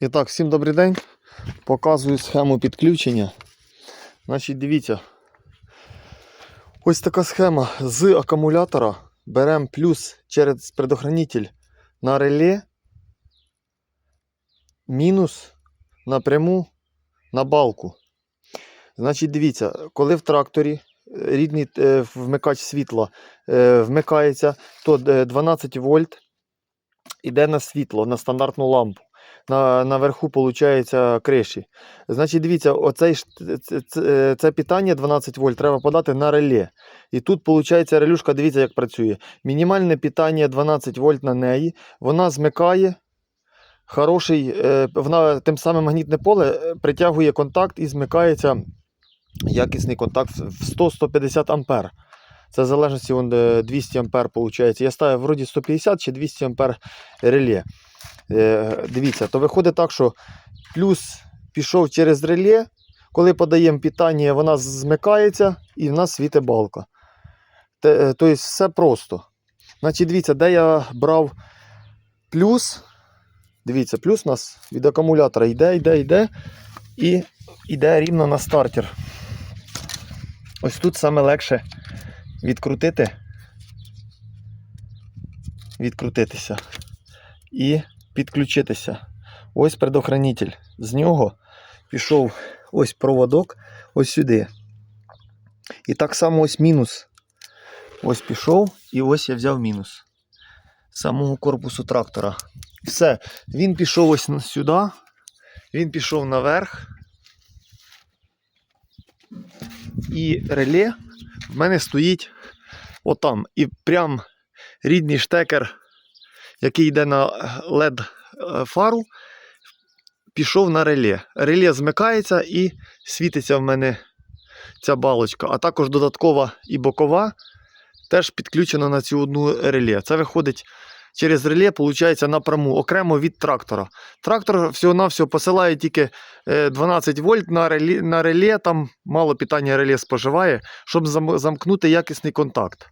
І так, всім добрий день. Показую схему підключення. Значить, дивіться. Ось така схема з акумулятора. Беремо плюс через предохранитель на реле, мінус напряму на балку. Значить, дивіться, коли в тракторі е, рідний е, вмикач світла е, вмикається, то е, 12 вольт іде на світло, на стандартну лампу. На, наверху, виходить, криші. Значить, дивіться, оцей, це, це, питання 12 вольт треба подати на реле. І тут, виходить, релюшка, дивіться, як працює. Мінімальне питання 12 вольт на неї. Вона змикає. Хороший, е, вона тим самим магнітне поле е, притягує контакт і змикається якісний контакт в 100-150 ампер. Це в залежності 200 ампер виходить. Я ставив вроді 150 чи 200 ампер реле. Е, дивіться, то виходить так, що плюс пішов через реле, коли подаємо питання, вона змикається і в нас світить балка. Тобто все просто. Значить, дивіться, де я брав плюс. Дивіться, плюс у нас від акумулятора йде, йде, йде і йде рівно на стартер. Ось тут саме легше відкрутити, відкрутитися і підключитися. Ось предохранитель. З нього пішов ось проводок, ось сюди. І так само ось мінус. Ось пішов, і ось я взяв мінус самого корпусу трактора. Все, він пішов ось сюди, він пішов наверх. І реле в мене стоїть отам. І прям рідний штекер, який йде на LED е, фару, пішов на реле. Реле змикається і світиться в мене ця балочка. А також додаткова і бокова теж підключена на цю одну реле. Це виходить через реле, виходить, напряму, окремо від трактора. Трактор всього-навсього посилає тільки е, 12 вольт на реле, на реле, там мало питання реле споживає, щоб замкнути якісний контакт.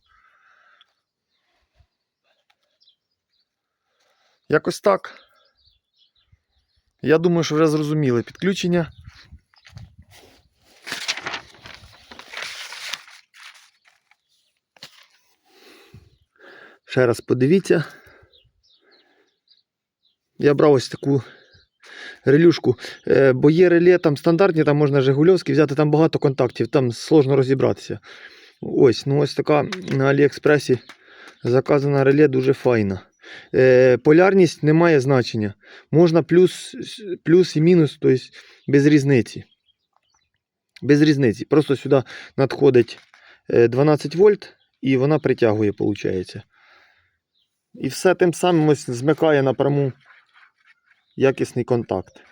Якось так. Я думаю, що вже зрозуміли підключення. Ще раз подивіться. Я брав ось таку релюшку, Е, бо є реле там стандартні, там можна Жигульовські взяти, там багато контактів, там сложно розібратися. Ось, ну ось така на Аліекспресі заказана реле дуже файна. Е, полярність не має значення. Можна плюс, плюс і мінус, тобто без різниці. Без різниці. Просто сюди надходить е, 12 вольт і вона притягує, виходить. І все тим самим ось змикає напряму якісний контакт.